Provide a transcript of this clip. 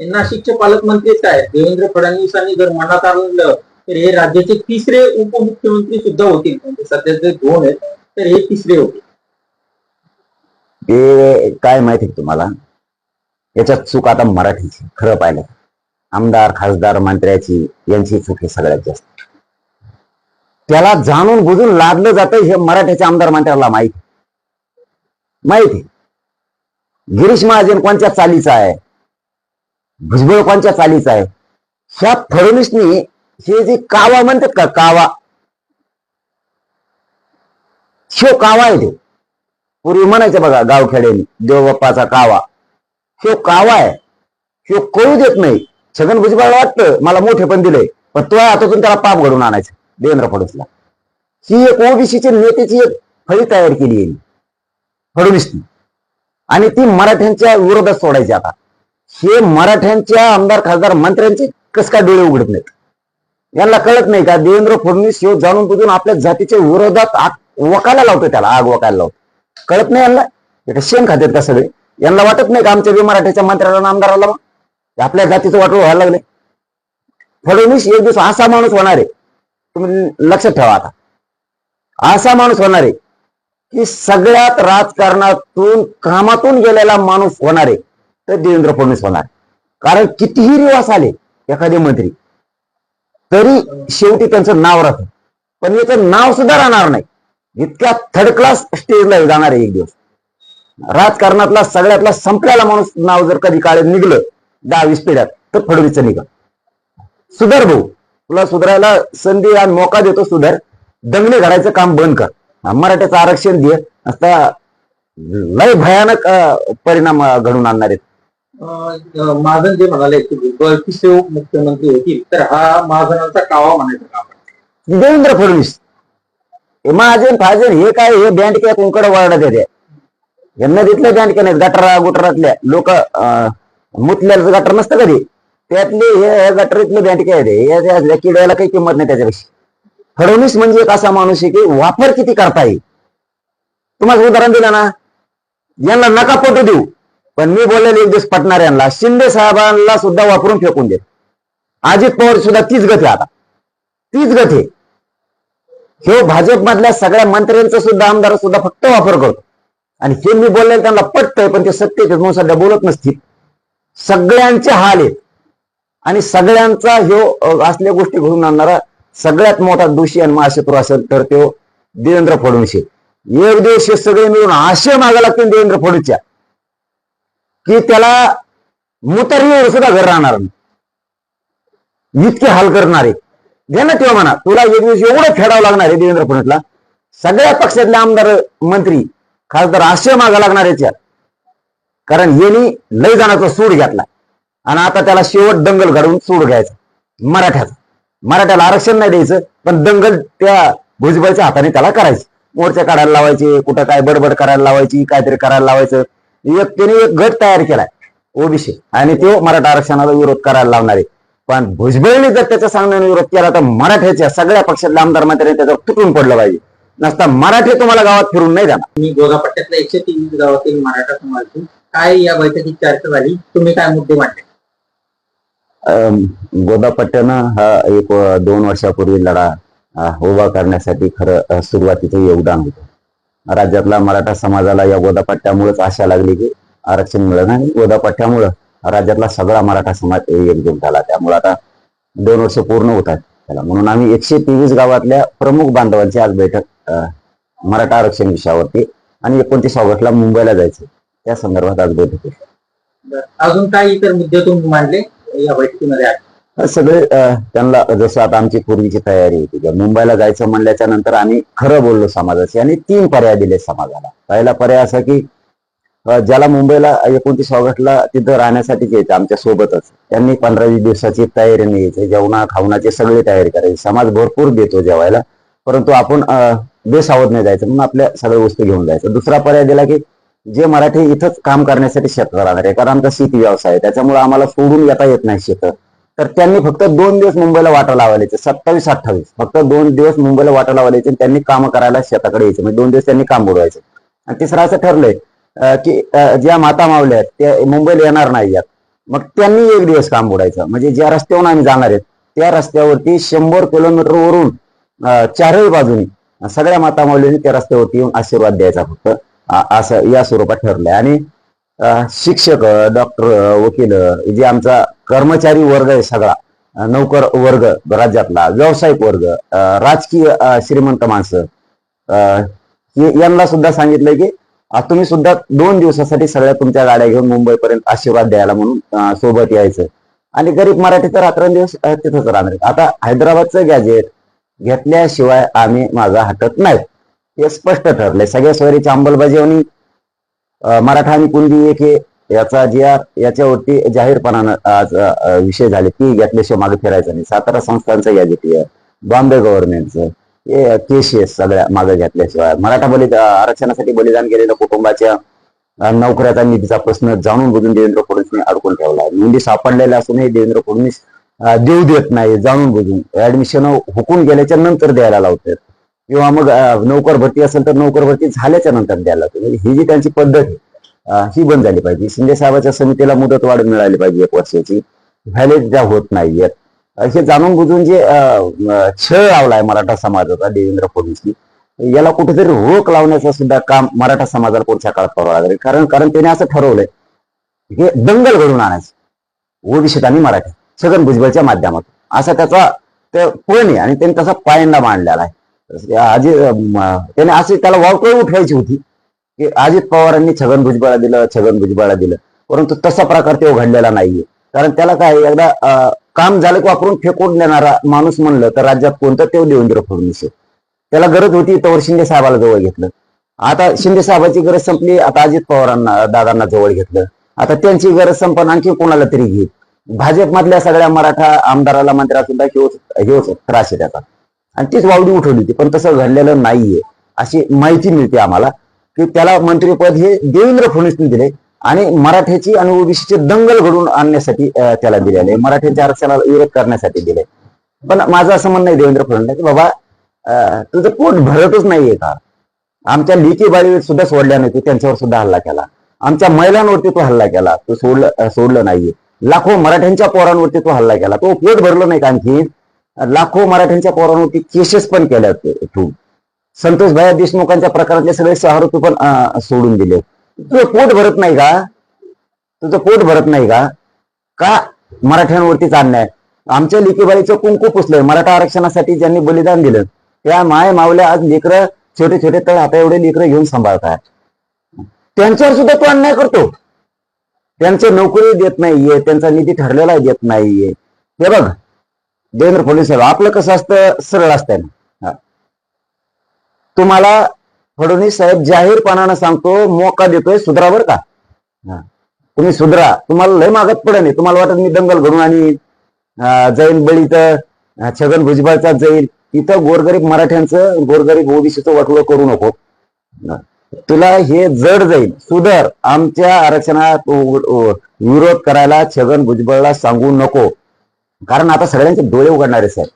हे नाशिकचे पालकमंत्रीच काय देवेंद्र फडणवीसांनी जर मनात आणलं तर हे राज्याचे तिसरे उपमुख्यमंत्री सुद्धा होतील. म्हणजे सध्याचे दोन आहेत तर हे तिसरे होतील. ते काय माहिती तुम्हाला? याच्यात चूक आता मराठीची खरं पाहिलं आमदार खासदार मंत्र्याची यांची चूक हे सगळ्यात जास्त. त्याला जाणून बुजून लादलं जातं हे मराठ्याच्या आमदार मंत्र्याला माहिती. माहिती. गिरीश महाजन कोणत्या चालीचा आहे? भुजबळ चालीचा आहे. ह्या फडणवीसनी हे जे कावा म्हणतात का कावा? शो कावा आहे ते. पूर्वी म्हणायचं बघा गावखेड्याने देवबाप्पाचा कावा. शो कावा आहे. शो कळू देत नाही. छगन भुजबळ वाटतं मला मोठे पण दिले पण तो हातातून त्याला पाप घडून आणायचं देवेंद्र फडणवीसला. ही एक ओबीसीच्या नेत्याची एक फळी तयार केली आहे. फडणवीसनी. आणि ती मराठ्यांच्या विरोधात सोडायची आता. हे मराठ्यांच्या आमदार खासदार मंत्र्यांचे कस काय डोळे उघडत नाहीत? यांना कळत नाही का देवेंद्र फडणवीस हे जाणून बुजून आपल्या जातीच्या विरोधात आग वकायला लावतो त्याला आग वकायला लावतो कळत नाही यांना? शेण खात्यात का सगळे? यांना वाटत नाही का आमच्या बी मराठ्याच्या मंत्र्याला आमदाराला मग? आपल्या जातीचं वाटोळ व्हायला लागले फडणवीस एक दिवस असा माणूस होणार आहे. तुम्ही लक्षात ठेवा आता. असा माणूस होणार आहे की सगळ्यात राजकारणातून कामातून गेलेला माणूस होणार आहे. तर देवेंद्र फडणवीस होणार. कारण कितीही रिवास आले एखादे मंत्री तरी शेवटी त्यांचं नाव राहतं. पण याचं नाव सुद्धा राहणार नाही. इतक्या थर्ड क्लास स्टेजला जाणार आहे एक दिवस. राजकारणातला सगळ्यातला संपल्याला माणूस नाव जर कधी काळ निघलं दहा वीस पिढ्यात तर फडणवीसचं निघा सुधार भाऊ तुला सुधारायला संधी आणि मोका देतो सुधार. दंगले घडायचं काम बंद कर. मराठ्याचं आरक्षण दे. आता लय भयानक परिणाम घडून आणणार आहेत. महाजन जे म्हणाले की भुजबळ तिसरे होतील तर हा महाजनांचा कावा म्हणायचा काम देवेंद्र फडणवीस. हे महाजन फाजन हे काय हे बँडक्या कोणकडे वाढत येते यांना तिथल्या बँडक्या नाही गटरा गुटरातल्या लोक मुतल्याचं गटर नसतं कधी. त्यातले हे गटरीतले बँडक्या आहेत हे किड्याला काही किंमत नाही त्याच्यापेक्षा. फडणवीस म्हणजे एक असा माणूस आहे की वापर किती करता येईल. तुम्हाला उदाहरण दिलं ना? यांना नका फोटो देऊ. पण मी बोललेले एक दिवस पटणार यांना शिंदे साहेबांना सुद्धा वापरून फेकून देत अजित पवार सुद्धा तीच गती आता. तीच गती हे भाजपमधल्या सगळ्या मंत्र्यांचा सुद्धा आमदार सुद्धा फक्त वापर करतो. आणि हे मी बोललेलं त्यांना पटतंय पण ते सत्य म्हणून सध्या बोलत नसतील. सगळ्यांचे हाल आहेत. आणि सगळ्यांचा ह्यो असल्या गोष्टी घडून आणणारा सगळ्यात मोठा दोषी आणि महाशत्रू असेल तर तो देवेंद्र फडणवीस एक दिवस हे सगळे मिळून आशय मागा लागतील देवेंद्र फडणवीसच्या. की त्याला मुतरलीवर सुद्धा घर राहणार इतके हाल करणारे. घे ना तेव्हा म्हणा तुला एक दिवस एवढं खेळावं लागणार आहे देवेंद्र फडणवीसला. सगळ्या पक्षातले आमदार मंत्री खासदार आशय मागा लागणार याच्यात कारण यांनी लय जाण्याचा सूड घेतला. आणि आता त्याला शेवट दंगल घडवून सूड घ्यायचा. मराठ्याचा. मराठ्याला आरक्षण नाही द्यायचं पण दंगल त्या भुजबळच्या हाताने त्याला करायचं. मोर्चा काढायला लावायचे कुठं काय बडबड करायला लावायची काहीतरी करायला लावायचं. एक त्याने एक गट तयार केलाय ओबीसी. आणि तो मराठा आरक्षणाला विरोध करायला लावणार आहे. पण भुजबळने जर त्याच्या सांगण्याने विरोध केला तर मराठ्याच्या सगळ्या पक्षातल्या आमदार मंत्र्यांनी त्याचं तुटून पडलं पाहिजे. नसता मराठी तुम्हाला गावात फिरून नाही जाणार. मी गोदापट्ट्यातल्या एकशे तेवीस गावातील मराठा समाजाची काय या बैठकीत चर्चा झाली? तुम्ही काय मुद्दे मांडले? गोदापट्ट्यानं हा एक दोन वर्षापूर्वी लढा उभा करण्यासाठी खरं सुरुवातीचं योगदान होतं. राज्यातला मराठा समाजाला या गोदापट्ट्यामुळेच आशा लागली की आरक्षण मिळणं आणि गोदापट्ट्यामुळं राज्यातला सगळा मराठा समाज एकजूट झाला. त्यामुळे आता दोन वर्ष पूर्ण होत आहेत. त्याला म्हणून आम्ही एकशे तेवीस गावातल्या प्रमुख बांधवांची आज बैठक मराठा आरक्षण विषयावरती आणि एकोणतीस ऑगस्टला मुंबईला जायचं. त्या संदर्भात आज बैठक अजून काय इतर मुद्दे तुम्ही मांडले या बैठकीमध्ये? सगळे त्यांना जसं आता आमची पूर्वीची तयारी होती मुंबईला जायचं म्हणल्याच्या नंतर आम्ही खरं बोललो समाजाशी आणि तीन पर्याय दिले समाजाला. पहिला पर्याय असा की ज्याला मुंबईला एकोणतीस ऑगस्टला तिथं राहण्यासाठीच यायचं आमच्या सोबतच. त्यांनी पंधरा वीस दिवसाची तयारी यायची जेवणा खावणाची सगळी तयारी करायची. समाज भरपूर देतो जेवायला परंतु आपण बेसावध नाही जायचं म्हणून आपल्या सगळ्या वस्तू घेऊन जायचं. दुसरा पर्याय दिला की जे मराठी इथंच काम करण्यासाठी शेत राहणार आहे कारण आमचा शेती व्यवसाय आहे त्याच्यामुळे आम्हाला सोडून येता येत नाही शेत तर त्यांनी फक्त दोन दिवस मुंबईला वाटा लावायचे सत्तावीस अठ्ठावीस. फक्त दोन दिवस मुंबईला वाटा लावायचे आणि त्यांनी काम करायला शेताकडे यायचं. म्हणजे दोन दिवस त्यांनी काम बुडवायचं. आणि तिसरं असं ठरलंय अं, की ज्या माता मावल्या आहेत त्या मुंबईला येणार नाही यात. मग त्यांनी एक दिवस काम बुडायचं. म्हणजे ज्या रस्त्यावरून आम्ही जाणार आहेत त्या रस्त्यावरती शंभर किलोमीटर वरून चारही बाजूनी सगळ्या माता माऊलींनी त्या रस्त्यावरती येऊन आशीर्वाद द्यायचा फक्त असं या स्वरूपात ठरलंय. आणि शिक्षक डॉक्टर वकील जे आमचा कर्मचारी वर्ग आहे सगळा नौकर वर्ग राज्यातला व्यावसायिक वर्ग राजकीय श्रीमंत माणसं यांना सुद्धा सांगितलंय की तुम्ही सुद्धा दोन दिवसासाठी सगळ्या तुमच्या गाड्या घेऊन मुंबईपर्यंत आशीर्वाद द्यायला म्हणून सोबत यायचं. आणि गरीब मराठी तर रात्रंदिवस तिथंच राहणार आता हैदराबादचं गॅजेट घेतल्याशिवाय आम्ही माझा हटत नाही. हे स्पष्ट ठरलंय. सगळ्या सोयरीची अंमलबजावणी मराठा आणि कुणबी एक हे याचा जी याच्यावरती जाहीरपणानं आज विषय झाले. ती घेतल्याशिवाय मागे फिरायचं नाही. सातारा संस्थांचं या आहे बॉम्बे गव्हर्नमेंटचं हे केसेस सगळ्या मागे घेतल्याशिवाय. मराठा बलिदान आरक्षणासाठी बलिदान केलेल्या कुटुंबाच्या नोकऱ्याचा निधीचा प्रश्न जाणून बुजून देवेंद्र फडणवीसने अडकून ठेवला नोंदी सापडलेल्या असूनही देवेंद्र फडणवीस देऊ देत नाही जाणून बुजून. ऍडमिशन हुकून गेल्याच्यानंतर द्यायला लावतात. किंवा मग नोकर भरती असेल तर नोकर भरती झाल्याच्यानंतर द्यायला तुम्ही म्हणजे ही जी त्यांची पद्धत आहे ही बंद झाली पाहिजे. शिंदे साहेबांच्या समितीला मुदत वाढ मिळाली पाहिजे एक वर्षाची. व्हॅलिड ज्या होत नाहीयेत हे जाणून बुजून जे छळ लावलाय मराठा समाजाचा देवेंद्र फडणवीसनी याला कुठेतरी रोख लावण्याचं सुद्धा काम मराठा समाजाला पुढच्या काळात करावं लागेल. कारण कारण त्याने असं ठरवलंय हे दंगल घडून आणायचं. ओडिशेत आणि मराठी छगन भुजबळच्या माध्यमातून. असा त्याचा ते पण आहे आणि त्यांनी तसा पायंडा मांडलेला आहे. अजित त्याने असे त्याला वावकळ उठवायची होती की अजित पवारांनी छगन भुजबळा दिलं छगन भुजबळा दिलं परंतु तसा प्रकार तो घडलेला नाहीये कारण त्याला काय एकदा काम झालं की वापरून फेकून देणारा माणूस म्हणलं तर राज्यात कोणतं ते देवेंद्र फडणवीस त्याला गरज होती तर शिंदे साहेबाला जवळ घेतलं आता शिंदे साहेबाची गरज संपली आता अजित पवारांना दादांना जवळ घेतलं आता त्यांची गरज संपन आणखी कोणाला तरी घेत भाजपमधल्या सगळ्या मराठा आमदाराला मंत्र्या सुद्धा ह्योच ह्योच त्रास आहे त्याचा आणि तीच वावडी उठवली होती. पण तसं घडलेलं नाहीये. अशी माहिती मिळते आम्हाला की त्याला मंत्रीपद हे देवेंद्र फडणवीसने दिले आणि मराठ्याची आणि ओबीसीची दंगल घडून आणण्यासाठी त्याला दिलेले मराठ्यांच्या आरक्षणाला विरोध करण्यासाठी दिले. पण माझं असं म्हणणं आहे देवेंद्र फडणवीस की बाबा तुझं पोट भरतच नाहीये का? आमच्या लेकी बाळी सुद्धा सोडल्या नाही त्यांच्यावर सुद्धा हल्ला केला. आमच्या महिलांवरती तो हल्ला केला. तो सोडलं सोडलं नाहीये. लाखो मराठ्यांच्या पोरांवरती तो हल्ला केला. तो पोट भरलं नाही का आणखी लाखो मराठ्यांच्या पोरांवरती केसेस पण केल्या तू संतोष भाया देशमुखांच्या प्रकारातले सगळे आरोपी पण सोडून दिले. तुझं पोट भरत नाही का? तुझं पोट भरत नाही का? का मराठ्यांवरतीच अन्याय? आमच्या लेकीबाईचं कुंकू पुसलंय. मराठा आरक्षणासाठी ज्यांनी बलिदान दिलं त्या माय मावल्या आज लेकरं छोटे छोटे तळ आता एवढे लेकरं घेऊन सांभाळतात त्यांच्यावर सुद्धा तो अन्याय करतो. त्यांचं नोकरी देत नाहीये त्यांचा निधी ठरलेला देत नाहीये. हे बघ देवेंद्र फडणवीस साहेब आपलं कसं असतं? सरळ असतंय ना. तुम्हाला फडणवीस साहेब जाहीरपणानं सांगतो मोका देतोय सुधरा का? तुम्ही सुधरा. तुम्हाला लय मागत पडत नाही. तुम्हाला वाटत मी दंगल घडून आणि जाईल बळी तर छगन भुजबळचा जाईल तिथं गोरगरीब मराठ्यांचं गोरगरीब ओबीसीचं वाटोळं करू नको. तुला हे जड जाईल सुधर. आमच्या आरक्षणात विरोध करायला छगन भुजबळला सांगू नको. कारण आता सगळ्यांचे डोळे उघडणारे साहेब